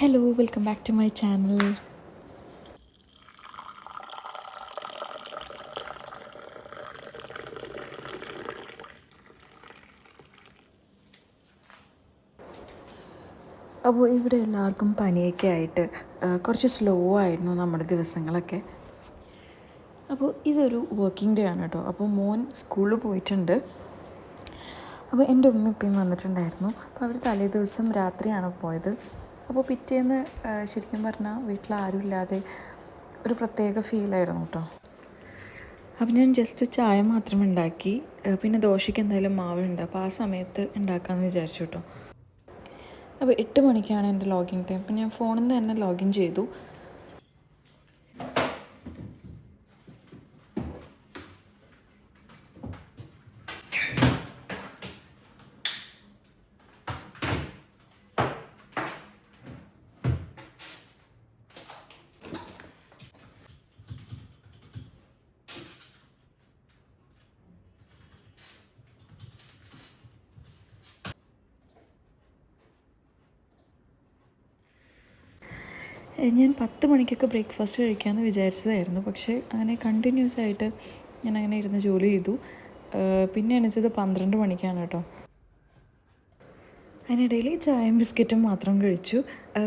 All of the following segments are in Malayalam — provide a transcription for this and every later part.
Hello welcome back to my channel അപ്പോൾ ഇവിടെ എല്ലാവർക്കും പനിയൊക്കെ ആയിട്ട് കുറച്ച് സ്ലോ ആയിരുന്നു നമ്മുടെ ദിവസങ്ങളൊക്കെ. അപ്പോൾ ഇതൊരു വർക്കിംഗ് ഡേ ആണ് കേട്ടോ. അപ്പോൾ മോൻ സ്കൂളിൽ പോയിട്ടുണ്ട്. അപ്പോൾ എന്റെ ഉമ്മ ഇപ്പം വന്നിട്ടുണ്ടായിരുന്നു. അപ്പോൾ അവർ തലേ ദിവസം രാത്രിയാണ് പോയത്. അപ്പോൾ പിറ്റേന്ന് ശരിക്കും പറഞ്ഞാൽ വീട്ടിൽ ആരും ഇല്ലാതെ ഒരു പ്രത്യേക ഫീലായിരുന്നു കേട്ടോ അപ്പം ഞാൻ ജസ്റ്റ് ചായ മാത്രം ഉണ്ടാക്കി പിന്നെ ദോശയ്ക്ക് എന്തായാലും മാവുണ്ട് അപ്പോൾ ആ സമയത്ത് ഉണ്ടാക്കാമെന്ന് വിചാരിച്ചു കേട്ടോ അപ്പോൾ എട്ട് മണിക്കാണ് എന്റെ ലോഗിൻ ടൈം അപ്പം ഞാൻ ഫോണിൽ നിന്ന് തന്നെ ലോഗിൻ ചെയ്തു. ഞാൻ പത്ത് മണിക്കൊക്കെ ബ്രേക്ക്ഫാസ്റ്റ് കഴിക്കാമെന്ന് വിചാരിച്ചതായിരുന്നു. പക്ഷേ അങ്ങനെ കണ്ടിന്യൂസ് ആയിട്ട് ഞാൻ അങ്ങനെ ഇരുന്ന് ജോലി ചെയ്തു. പിന്നെ എണീച്ചത് പന്ത്രണ്ട് മണിക്കാണ് കേട്ടോ. അതിനിടയിൽ ചായയും ബിസ്ക്കറ്റും മാത്രം കഴിച്ചു.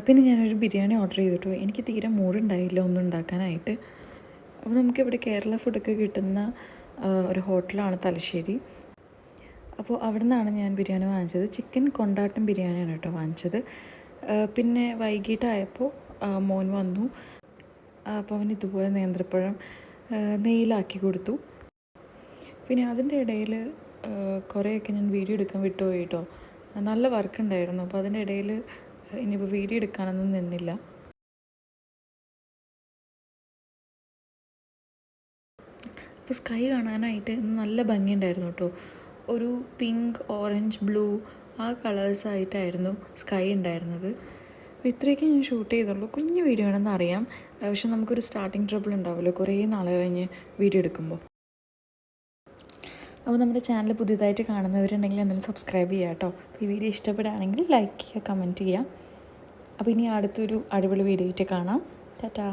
പിന്നെ ഞാനൊരു ബിരിയാണി ഓർഡർ ചെയ്തിട്ടു. എനിക്ക് തീരെ മൂടുണ്ടായില്ല ഒന്നും ഉണ്ടാക്കാനായിട്ട്. അപ്പോൾ നമുക്കിവിടെ കേരള ഫുഡൊക്കെ കിട്ടുന്ന ഒരു ഹോട്ടലാണ് തലശ്ശേരി. അപ്പോൾ അവിടെ നിന്നാണ് ഞാൻ ബിരിയാണി വാങ്ങിച്ചത്. ചിക്കൻ കൊണ്ടാട്ടം ബിരിയാണിയാണ് കേട്ടോ വാങ്ങിച്ചത്. പിന്നെ വൈകിട്ടായപ്പോൾ മോൻ വന്നു. അപ്പോൾ അവൻ ഇതുപോലെ നേന്ത്രപ്പഴം നെയ്യിലാക്കി കൊടുത്തു. പിന്നെ അതിന്റെ ഇടയിൽ കുറേയൊക്കെ ഞാൻ വീഡിയോ എടുക്കാൻ വിട്ടുപോയി കേട്ടോ നല്ല വർക്ക് ഉണ്ടായിരുന്നു. അപ്പോൾ അതിന്റെ ഇടയിൽ ഇനിയിപ്പോൾ വീഡിയോ എടുക്കാനൊന്നും നിന്നില്ല. അപ്പോൾ സ്കൈ കാണാനായിട്ട് നല്ല ഭംഗിയുണ്ടായിരുന്നു കേട്ടോ. ഒരു പിങ്ക് ഓറഞ്ച് ബ്ലൂ ആ കളേഴ്സായിട്ടായിരുന്നു സ്കൈ ഉണ്ടായിരുന്നത്. അപ്പോൾ ഇത്രയൊക്കെ ഞാൻ ഷൂട്ട് ചെയ്തുള്ളൂ. കുഞ്ഞു വീഡിയോ ആണെന്ന് അറിയാം. പക്ഷെ നമുക്കൊരു സ്റ്റാർട്ടിങ് ട്രബിൾ ഉണ്ടാവുമല്ലോ. കുറേ നാൾ കഴിഞ്ഞ് വീഡിയോ എടുക്കുമ്പോൾ. അപ്പോൾ നമ്മുടെ ചാനൽ പുതിയതായിട്ട് കാണുന്നവരുണ്ടെങ്കിൽ എന്തെങ്കിലും സബ്സ്ക്രൈബ് ചെയ്യുക കേട്ടോ. അപ്പോൾ ഈ വീഡിയോ ഇഷ്ടപ്പെടുകയാണെങ്കിൽ ലൈക്ക് ചെയ്യുക കമന്റ് ചെയ്യുക. അപ്പോൾ ഇനി അടുത്തൊരു അടിപൊളി വീഡിയോ ആയിട്ട് കാണാം. ടാറ്റാ.